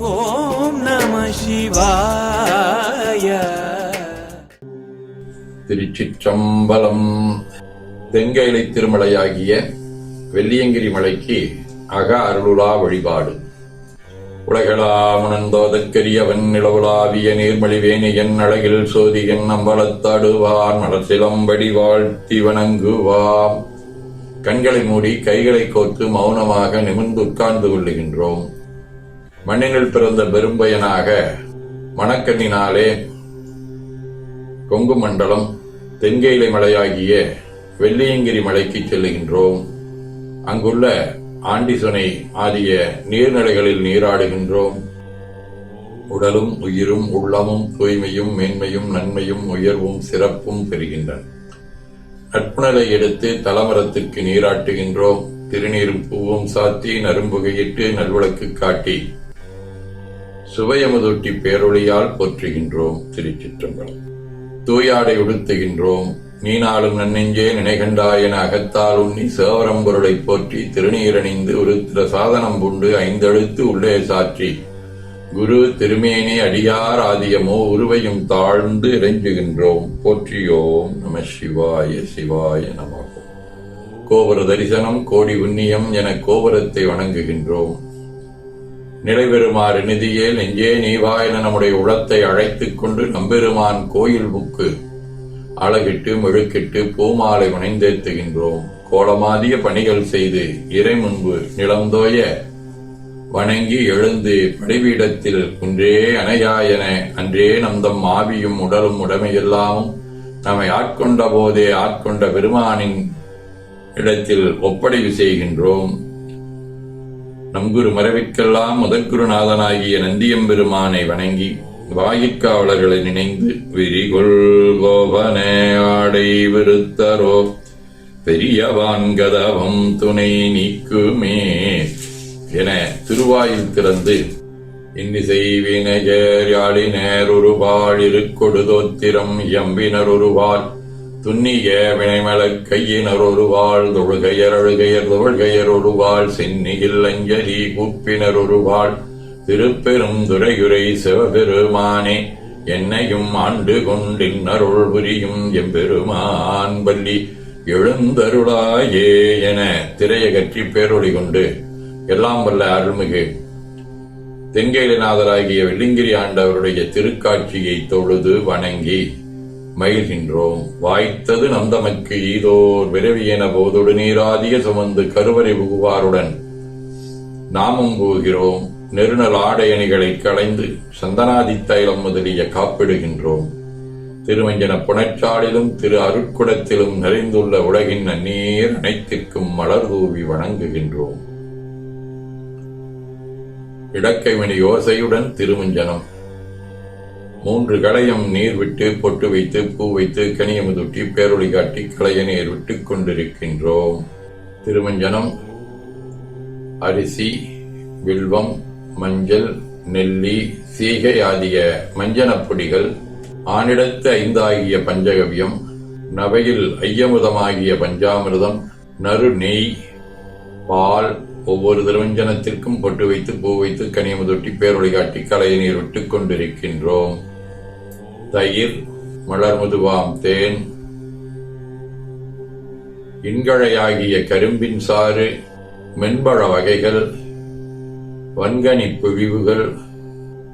ஓம் நம சிவாய. திருச்சிற்றம்பலம். தெங்கைலை திருமலையாகிய வெள்ளியங்கிரி மலைக்கு அக அருளுலா வழிபாடு. உலகளாமுணந்தோதற்கரியவன் நிலவுலாவிய நீர்மொழி வேணியன் அழகில் சோதியன் அம்பலத்தாடுவார் மலசிலம்படி வாழ்த்தி வணங்குவாம். கண்களை மூடி கைகளை கோர்த்து மௌனமாக நிமிர்ந்து உட்கார்ந்து கொள்ளுகின்றோம். மண்ணினில் பிறந்த பெரும்பயனாக மணக்கண்ணினாலே கொங்கு மண்டலம் தென்கேலை மலையாகிய வெள்ளியங்கிரி மலைக்கு செல்லுகின்றோம். அங்குள்ள ஆண்டிசுனை ஆகிய நீர்நிலைகளில் நீராடுகின்றோம். உடலும் உயிரும் உள்ளமும் தூய்மையும் மேன்மையும் நன்மையும் உயர்வும் சிறப்பும் பெறுகின்றன. நட்புணலை எடுத்து தலமரத்திற்கு நீராட்டுகின்றோம். திருநீரும் பூவும் சாத்தி நரும்புகையிட்டு நல்விளக்கு காட்டி சுவையமுதொட்டி பேரொழியால் போற்றுகின்றோம் திருச்சிற்றம்பலம். தூயாடை உடுத்துகின்றோம் நீனாலும் நன்னெஞ்சே நினைகண்டாய் என அகத்தால் உண்ணி சேவரம்பொருளை போற்றி திருநீரணிந்து உருத்திர சாதனம் புண்டு ஐந்தெழுத்து உள்ளே சாற்றி குரு திருமேனி அடியார் ஆதியமோ உருவையும் தாழ்ந்து இறைஞ்சுகின்றோம். போற்றியோம் நம சிவாய சிவாய நமகோ கோபுர தரிசனம் கோடி உண்ணியம் என கோபுரத்தை வணங்குகின்றோம். நிலைபெறுமாறு நிதியே நெஞ்சே நீவா என நம்முடைய உளத்தை அழைத்துக் கொண்டு நம்பெருமான் கோயில் புக்கு அழகிட்டு மெழுக்கிட்டு பூமாலை வணைந்தேத்துகின்றோம். கோலமாதிய பணிகள் செய்து இறை முன்பு நிலந்தோய வணங்கி எழுந்து படைபீடத்தில் குன்றே அணையாயன. அன்றே நந்தம் ஆவியும் உடலும் உடமையெல்லாமும் நம்மை ஆட்கொண்ட போதே ஆட்கொண்ட பெருமானின் இடத்தில் ஒப்படைவு செய்கின்றோம். நம் குரு முதற்குருநாதனாகிய நந்தியம்பெருமானை வணங்கி வாயிற்காவலர்களை நினைந்து விரிகொள் கோபனே ஆடை விருத்தரோ பெரியவான் கதவம் துணை நீக்குமே என திருவாயில் திறந்து இன்னிசை வினையர் யாழினர் ஒருவாள் இருக்கொடுதோத்திரம் எம்பினர் ஒருவாள் துன்னிய வினைமலக் கையினர் ஒருவாள் தொழுகையர் அழுகையர் தொழுகையர் ஒருவாள் சென்னியில் அஞ்சலி கூப்பினர் ஒருவாள் திருப்பெரும் துறையுரை சிவபெருமானே என்னையும் ஆண்டு கொண்டின் அருள் புரியும் எம்பெருமான் பள்ளி எழுந்தருளாயே என திரையகற்றி பேரொழி கொண்டு எல்லாம் வல்ல அருள்மிகு. தென்கேலிநாதராகிய வெள்ளிங்கிரி ஆண்டவருடைய திருக்காட்சியை தொழுது வணங்கி மயில்கின்றோம். வாய்த்தது நந்தமக்கு ஈதோர் விரவியன போதொடு நீராதிய சுமந்து கருவறை புகுவாருடன் நாமும் போகிறோம். நெருநல் ஆடையணிகளை களைந்து சந்தனாதி தைலம் முதலிய காப்பிடுகின்றோம். திருமஞ்சன புனச்சாலிலும் திரு அருட்குடத்திலும் நிறைந்துள்ள உலகின் நன்னீர் அனைத்திற்கும் மலர் தூவி வணங்குகின்றோம். இடக்கைமணி யோசையுடன் திருமஞ்சனம். மூன்று களையம் நீர் விட்டு பொட்டு வைத்து பூ வைத்து கனியமுதுட்டி பேரொளி காட்டி களைய நீர் விட்டு கொண்டிருக்கின்றோம். திருமஞ்சனம் அரிசி வில்வம் மஞ்சள் நெல்லி சீகை ஆகிய மஞ்சனப் பொடிகள் ஆனிடத்து ஐந்தாகிய பஞ்சகவியம் நவையில் ஐயமுதமாகிய பஞ்சாமிர்தம் நறு நெய் பால் ஒவ்வொரு திருவஞ்சனத்திற்கும் பொட்டு வைத்து பூ வைத்து கனியமுதொட்டி பேரொழி காட்டி கலையை நீர் விட்டுக் கொண்டிருக்கின்றோம். தயிர் மலர் முதுவாம் தேன். இன்கழையாகிய கரும்பின் சாறு மென்பழ வகைகள் வன்கனி பிழிவுகள்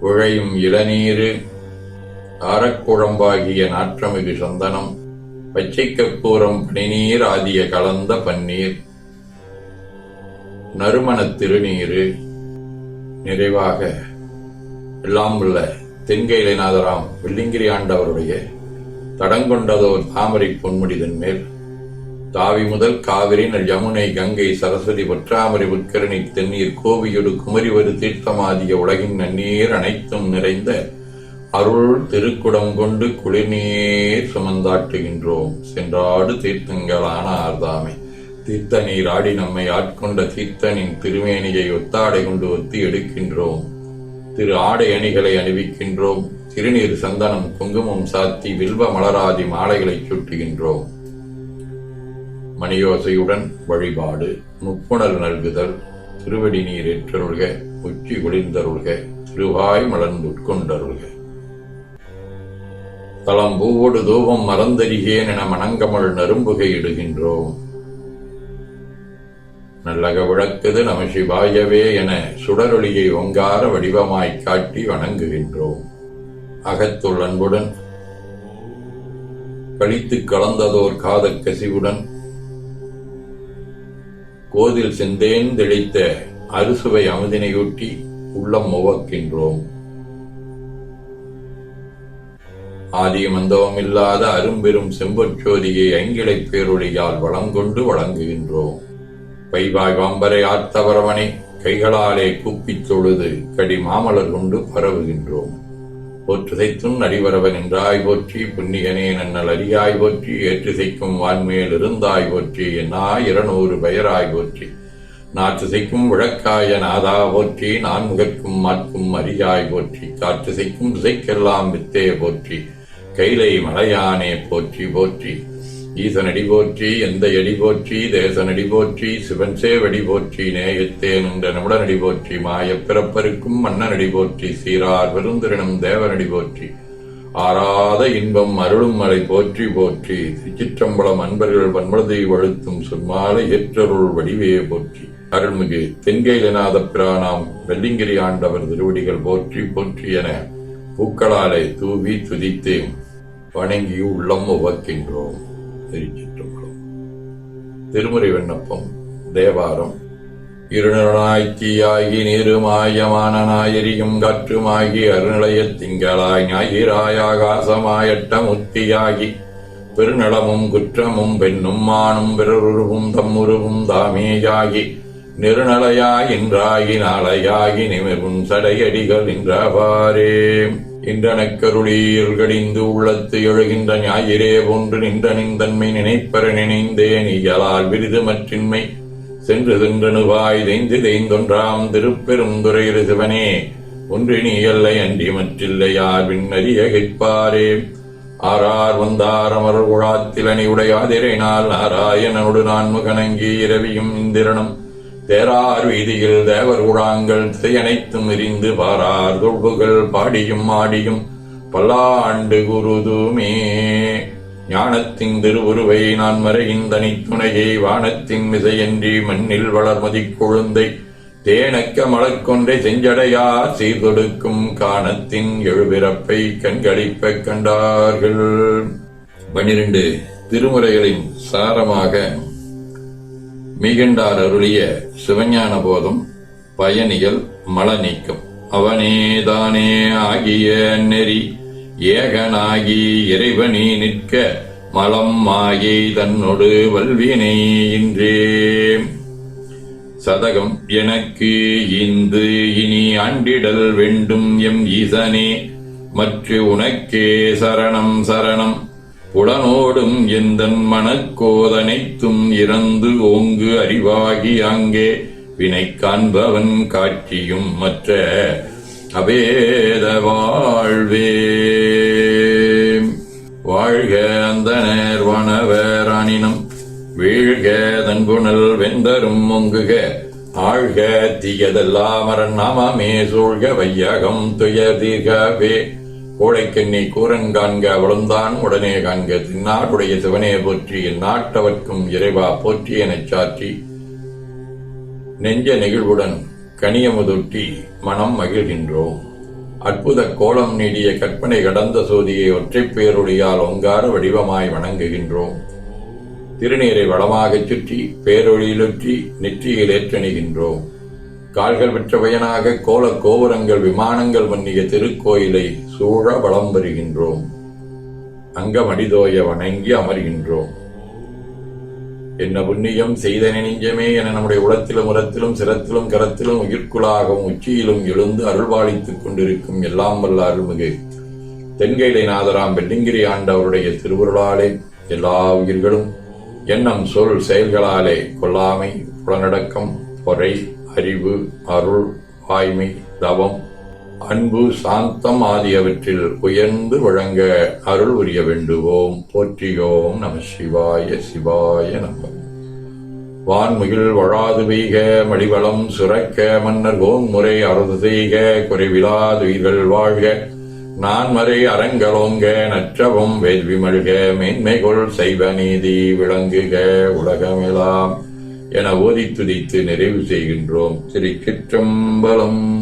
உழையும் இளநீரு ஆரக்குழம்பாகிய நாற்றமிகு சந்தனம் பச்சை கற்பூரம் பனிநீர் ஆகிய கலந்த பன்னீர். நறுமணத் திருநீரு நிறைவாக எல்லாம் உள்ள தென்கையிலைநாதராம் வெள்ளிங்கிரி ஆண்டவருடைய தடங்கொண்டதோர் தாமரை பொன்முடிதன் மேல். தாவி முதல் காவிரி நல் யமுனை கங்கை சரஸ்வதி பொற்றாமரை உட்கரணி தென்னீர் கோவியொடு குமரிவரு தீர்த்தமாதிய உலகின் நன்னீர் அனைத்தும் நிறைந்த அருள் திருக்குடம் கொண்டு குளிர்நீர் சுமந்தாட்டுகின்றோம். சென்றாடு தீர்த்தங்களான ஆர்தாமை தீர்த்த நீர் ஆடி நம்மை ஆட்கொண்ட தீர்த்தனின் திருமேனியை ஒத்தாடை கொண்டு ஒத்தி எடுக்கின்றோம். திரு ஆடை அணிகளை அணிவிக்கின்றோம். திருநீர் சந்தனம் குங்குமம் சாத்தி வில்வ மலராதி மாலைகளை சுட்டுகின்றோம் மணியோசையுடன் வழிபாடு முப்புணல் நல்குதல் திருவடி நீர் ஏற்றருள்க உச்சி குளிர்ந்தருள்க திருவாய் மலர்ந்துட்கொண்டருக தளம் பூவோடு தூபம் மறந்தறிகேன் என மணங்கமள் நரும்புகை இடுகின்றோம். நல்லக விளக்குது நம சிவாயவே என சுடரொளியை ஒங்கார வடிவமாய்க் காட்டி வணங்குகின்றோம். அகத்துள் அன்புடன் கழித்து கலந்ததோர் காத கசிவுடன் கோதில் செந்தேன் தெளித்த அறுசுவை அமுதினையொட்டி உள்ளம் முவக்கின்றோம். ஆதியும் அந்தவம் அரும்பெரும் செம்பொற்சோதியை ஐங்கிளைப் பேரொழியால் வளங்கொண்டு வழங்குகின்றோம். பைவாய் வாம்பரை ஆர்த்தவரவனை கைகளாலே கூப்பித் தொழுது கடி மாமலர் கொண்டு பரவுகின்றோம். போற்றுதைத்தும் நடிவரவன் என்றாய் போற்றி புன்னிகனே நன்னல் அறியாய் போற்றி ஏற்றுசைக்கும் வான்மேல் இருந்தாய் போற்றி என்னா இருநூறு பெயராய் போற்றி. நாற்றுசைக்கும் விளக்காய நாதா போற்றி நான்முகற்கும் மாற்கும் அரியாய் போற்றி காற்றுசைக்கும் திசைக்கெல்லாம் வித்தே போற்றி கைலை மலையானே போற்றி போற்றி. ஈசனடி போற்றி எந்த எடி போற்றி தேசனடி போற்றி சிவன் சேவடி போற்றி நேயத்தே நின்ற நிமிடனடி போற்றி மாயப் பிறப்பருக்கும் மன்னனடி போற்றி சீரார் பெருந்திரனும் தேவனடி போற்றி ஆறாத இன்பம் அருளும் மலை போற்றி போற்றி சிச்சிற்றம்பலம் அன்பர்கள் பன்மலதை வழுத்தும் சொன்மாலை ஏற்றருள் வடிவே போற்றி. அருள்மிகு தென்கைலநாத பிராணாம் வெள்ளிங்கிரி ஆண்டவர் திருவடிகள் போற்றி போற்றி என பூக்களாலே தூவி துதித்து வணங்கி உள்ளம் உவக்கின்றோம். திருச்சிற்றம்பலம் திருமுறை விண்ணப்பம் தேவாரம். இருநாய்த்தியாகி நீருமாயமான நாயரியும் காற்றுமாகி அருநிலைய திங்களாய் ஞாயிறாய் ஆகாசமாயட்ட முத்தியாகி பெருநலமும் குற்றமும் பெண்ணும் மானும் பிறருருவும் தம்முருவும் தாமேயாகி நிருநலையாய் இன்றாகி நாளையாகி நிமிர்வும் சடையடிகள் நின்றவாறே. இன்றனக்கருளீர் கடிந்து உள்ளத்து எழுகின்ற ஞாயிறே போன்று நின்ற நின்றன்மை நினைப்பற நினைந்தேன் இயலால் விருது மற்றின்மை சென்று சென்றனுவாய் தெய்ந்து தெய்ந்தொன்றாம் திருப்பெரும் துறையிரு சிவனே. ஒன்றினி எல்லை அன்றி மற்றில்லையார் விண்ணறிய கேட்பாரே. ஆறார் வந்தார் அமர் குழாத்திலனை உடையாதிரைனால் நாராயணனோடு நான்முகனங்கி இரவியும் இந்திரனும் தேரார் வீதியில் தேவர் குழாங்கள் திசையனைத்தும் எரிந்து பாரார் தொல்புகள் பாடியும் ஆடியும் பல்லாண்டு குருதுமே. ஞானத்தின் திருவுருவை நான் மறையின் தனித்துணையை வானத்தின் மிசையன்றி மண்ணில் வளர்மதி குழந்தை தேனக்க மலர்கொன்றை செஞ்சடையார் சீர்தொடுக்கும் காணத்தின் எழுபிறப்பை கண்களிப்ப கண்டார்கள். பனிரெண்டு திருமுறைகளின் சாரமாக மீகண்டார் அருளிய சிவஞான போதம் பயணிகள் மல நீக்கம். அவனேதானே ஆகிய நெறி ஏகனாகி இறைவனி நிற்க மலம் ஆகி தன்னொடு வல்வினை இன்றே. சதகம் எனக்கு இந்து இனி ஆண்டிடல் வேண்டும் எம் ஈசனே மற்ற உனக்கே சரணம் சரணம். உடனோடும் எந்தன் மனக்கோதனைத்தும் இறந்து ஓங்கு அறிவாகி அங்கே வினை காண்பவன் காட்சியும் மற்ற அபேத வாழ்வே. வாழ்க அந்தனர் வனவர் அணினம் வீழ்க தன்புணல் வெந்தரும் ஒங்குக ஆழ்க தீயதெல்லாம் அரண் நாமமே சூழ்க வையகம் துயர் தீர்கவே கோழைக்கண்ணி கூரன் காண்க அவளுந்தான் உடனே காண்க தின்னாடுடைய சிவனே போற்றி என் நாட்டவர்க்கும் இறைவா போற்றி எனச் சாற்றி நெஞ்ச நெகிழ்வுடன் கனியமுதொட்டி மனம் மகிழ்கின்றோம். அற்புத கோலம் நீடிய கற்பனை கடந்த சோதியை ஒற்றைப் பேரொழியால் ஒங்கார வடிவமாய் வணங்குகின்றோம். திருநீரை வளமாகச் சுற்றி பேரொழியிலுற்றி நெற்றியில் ஏற்றணிகின்றோம் கால்கள் பெற்ற பயனாக கோல கோபுரங்கள் விமானங்கள் மன்னிய திருக்கோயிலை சூழ வளம் வருகின்றோம் அங்கமடிதோய வணங்கி அமர்கின்றோம். என்ன புண்ணியம் செய்த நெஞ்சமே என நம்முடைய உளத்திலும் உரத்திலும் சிரத்திலும் கரத்திலும் உயிர்க்குளாகவும் உச்சியிலும் எழுந்து அருள்வாளித்துக் கொண்டிருக்கும் எல்லாம் வல்ல அருள்மிகு. தென்கைலை நாதராம் வெள்ளிங்கிரி ஆண்டவருடைய திருவுருளாலே எல்லா உயிர்களும் எண்ணம் சொல் செயல்களாலே கொல்லாமை புலனடக்கம் பொறை அறிவு அருள் வாய்மை தவம் அன்பு சாந்தம் ஆகியவற்றில் உயர்ந்து வழங்க அருள் உரிய வேண்டுவோம். போற்றியோம் நம சிவாய சிவாய நம. வான்முகில் வழாது வீக மடிவளம் சுரக்க மன்னர் கோன்முறை அறுது செய்க குறைவிலாதுயிர்கள் வாழ்க. நான்மறை அறங்கலோங்க நற்றவும் வேள்வி மல்க மேன்மைகொள் செய்வ நீதி விளங்குக உலகமெலாம். என ஓதி துதித்து நிறைவு செய்கின்றோம். திருச்சிற்றம்பலம்.